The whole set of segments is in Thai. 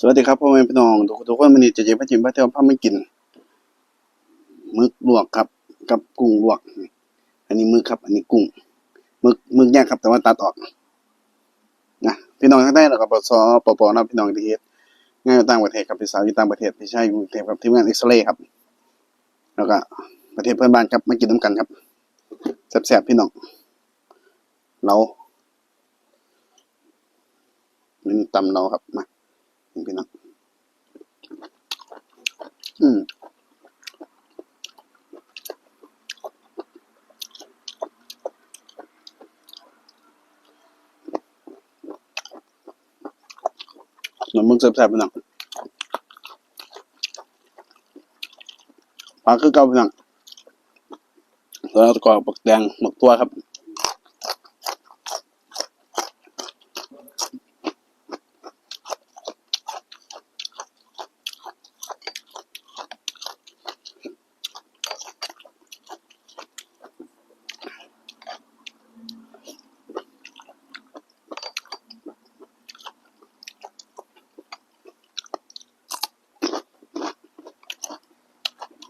สวัสดีครับพ่อแม่พี่น้องทุกทุกคนวันนี้จะเจ็บพระจิมพระเทวพระไม่กินมึกลวกครับ กับกุ้งลวก อันนี้มึกครับ อันนี้กุ้งมึกมึกแยกครับแต่ว่าตัดออกนะพี่น้องทั้งได้แล้วก็ปสปปนะพี่น้องที่เฮ็ดงายต่างประเทศครับพี่สาวอยู่ต่างประเทศพี่ชายอยู่กรุงเทพครับทีมงานเอ็กซเรย์ครับ แล้วก็ประเทศเพื่อนบ้านครับมากินน้ำกันครับแซ่บๆพี่น้องเรานี่ตำเราครับมา พี่น้องอืมน้ำมึงแซ่บๆพี่น้องปลาคือเก่าพี่น้องแล้วก็ปักแดงหมกตัวครับ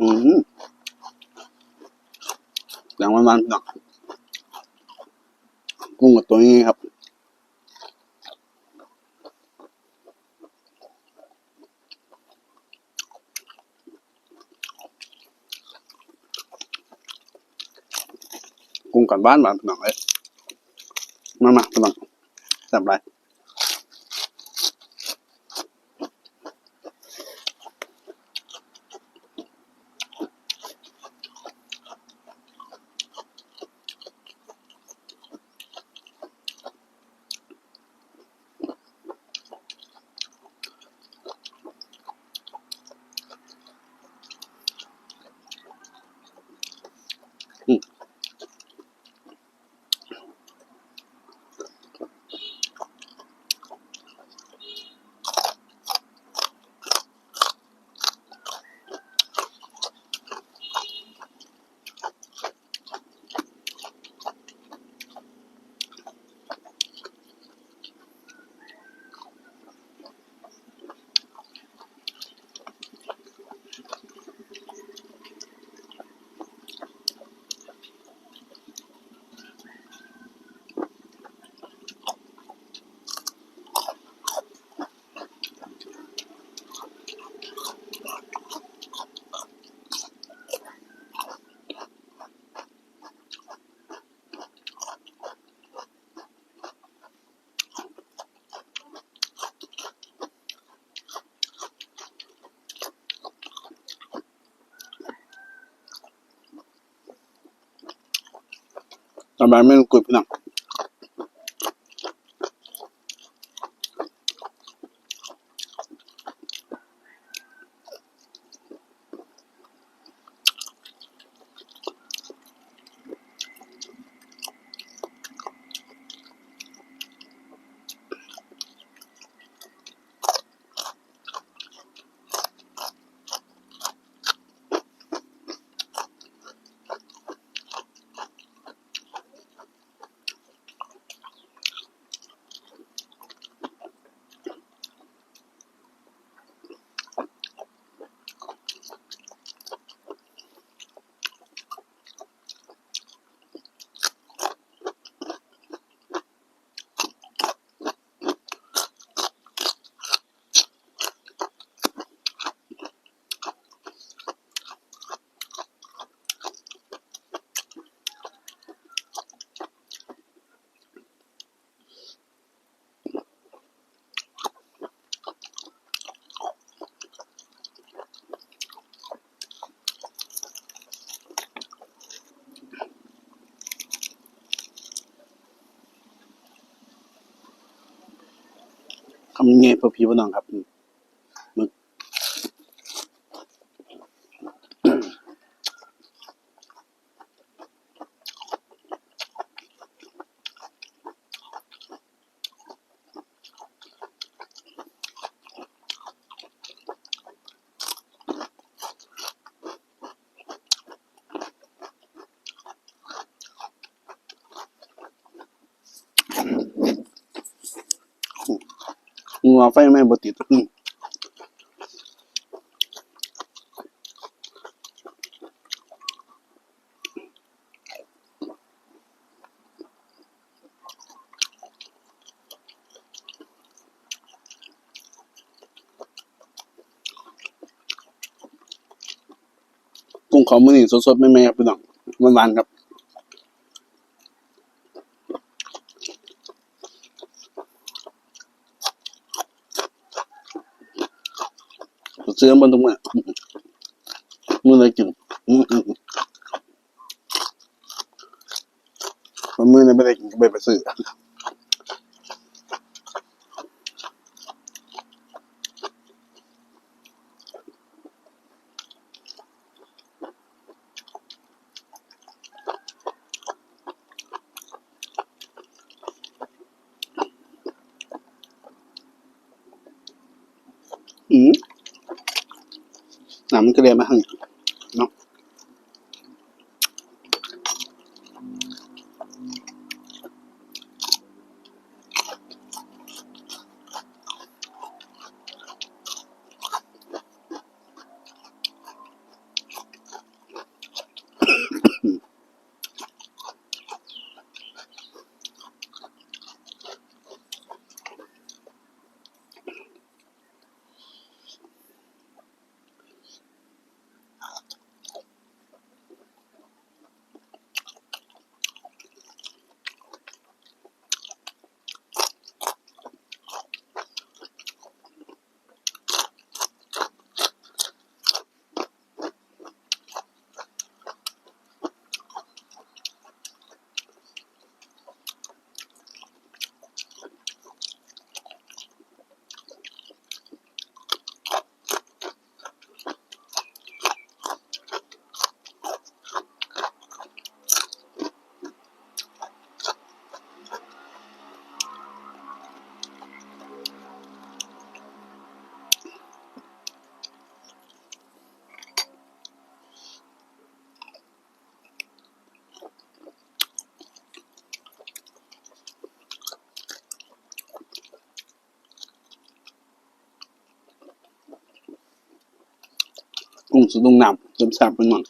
อืมแดงมันๆหน้องกุ้งกับตัวนี้ครับกุ้งกันบ้านบ้านพี่น้องเอ้ยมามาพี่น้งจับไร ทำไมไม่กดพี่น้อ งคำนี้ไงเพื่อพี่พี่น้องครับ นัวไฟไม่บติดกุ้งเขามือนี่สดๆไม่แม่ครับพี่น้องมันหวานครับ เสื้อมันตรงนี้มือเลยกินมันมือเนี่ยไม่ได้กินก็ไปไปซื้อมน้ำ มันกระเด็นมาทางนี้เนาะ กุ้งสุดลงน้ำจมแซ่บเป็นหมอน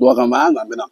ตัวกันมาหน่อยไปหน่อย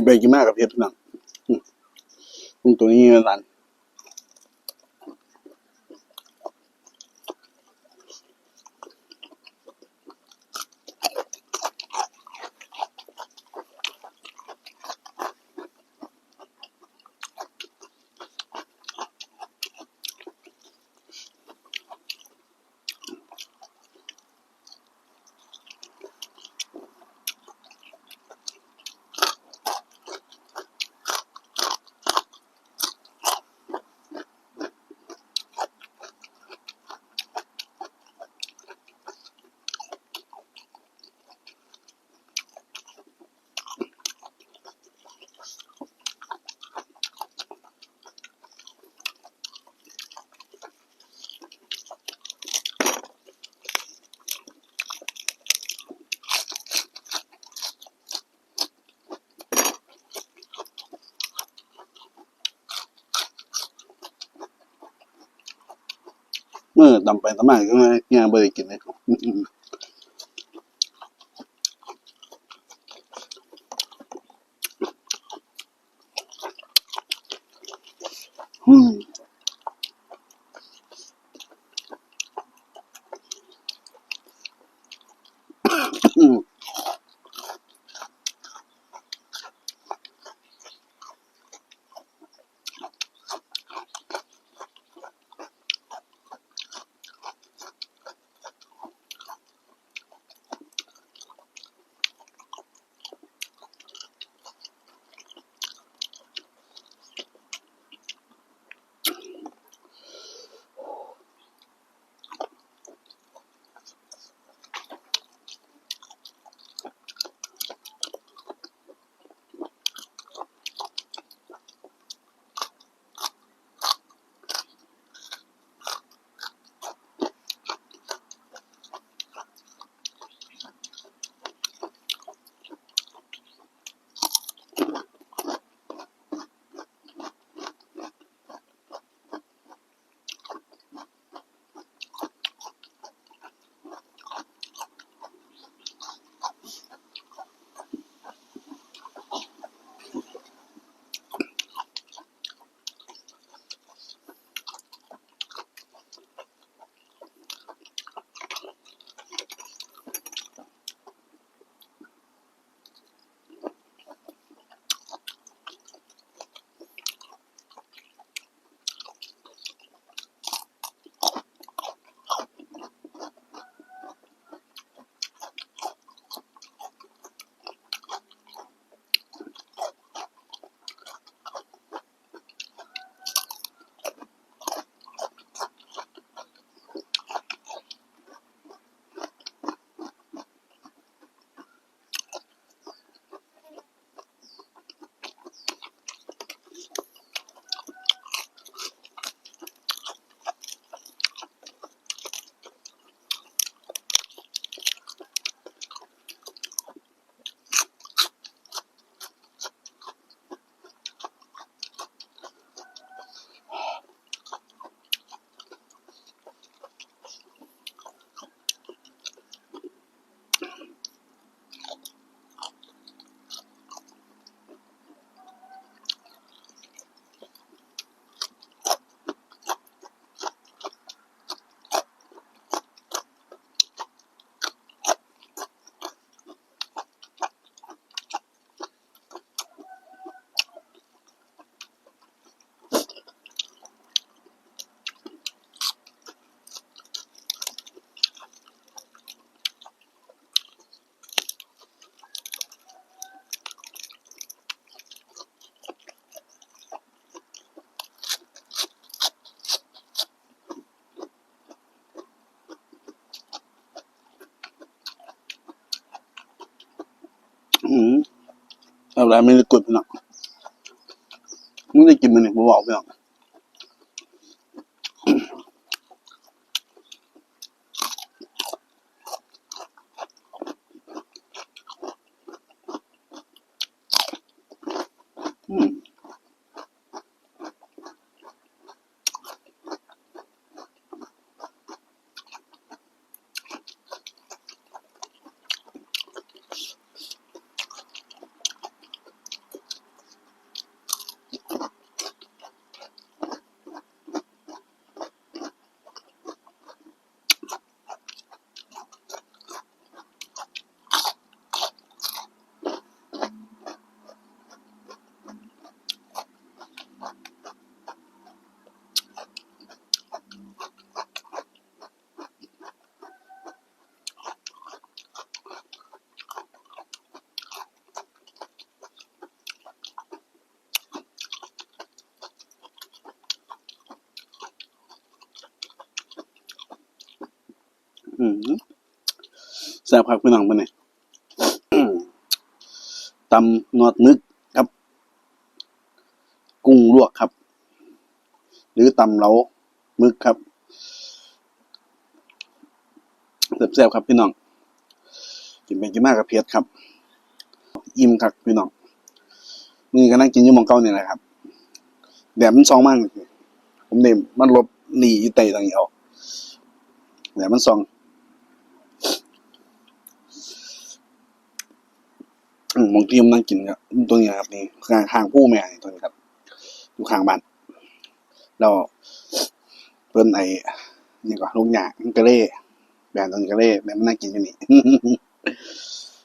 กินไปกินมากกับเพชรพี่น้องอืมปรุงตัวนี้นั่น เมื่อตำไปตำมาก็ไม่งานบริกินเลย เอาอะไรไม่ได้กดพี่น้องมึงได้กินมันเนี่ยบ่บอกพี่น้องอืม อืม แซ่บครับพี่น้องปะเนี่ยตำนอดนึกครับ กุ้งลวกครับ หรือตำเหลามึกครับแซ่บๆครับพี่น้องกินไปกินมากกับเพียดครับ อิ่มครับพี่น้องนี่ก็นั่งกินยู่หมองเก้าเนี่ยแหละครับแดดมันซองมาก ผมเดมมันลบหนีอยู่ไตทางนี้เอาแดดมันซอง มองที่ผมนั่งกินครับตัวนี้นะครับนี่ข้างข้างผู้แม่ตัวนี้ครับอยู่ข้างบ้านแล้วเพิ่นไอ้นี่ก็ลูกหยามันก็เล่แบรนด์ตัวนี้ก็เล่แม่มันนั่งกินอยู่นี่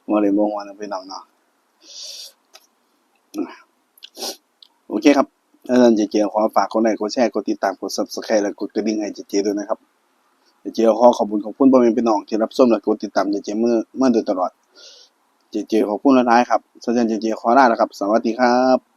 มาเลยมองวันไปน้องเนาะโอเคครับถ้าท่านเจเจขอฝากกดไลค์กดแชร์กดติดตามกด subscribe และกดกระดิ่งให้เจเจด้วยนะครับเจเจขอขอบคุณขอบคุณพ่อแม่พี่น้องที่รับชมและกดติดตามเจเจเมื่อเมื่อโดยตลอด เจเจขอบคุณหลายๆครับสัญญาณเจเจขอลาแล้วครับ สวัสดีครับ